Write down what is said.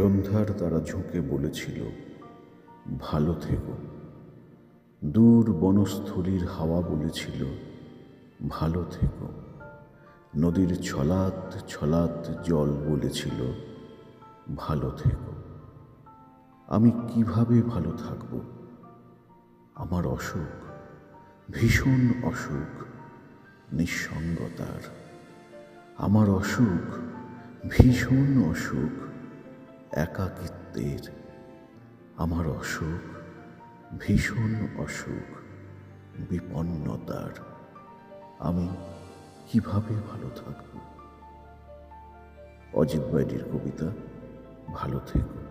সন্ধ্যার তারা ঝুঁকে বলেছিল, ভালো থেকো। দূর বনস্থলীর হাওয়া বলেছিল, ভালো থেকো। নদীর ছলাত ছলাত জল বলেছিল, ভালো থেকো। আমি কীভাবে ভালো থাকব? আমার অসুখ, ভীষণ অসুখ, নিঃসঙ্গতার। আমার অসুখ, ভীষণ অসুখ। একাকিত্বের আমার অসুখ, ভীষণ অসুখ, বিপন্নতার। আমি কীভাবে ভালো থাকব? অজিত বাইডির কবিতা, ভালো থেকো।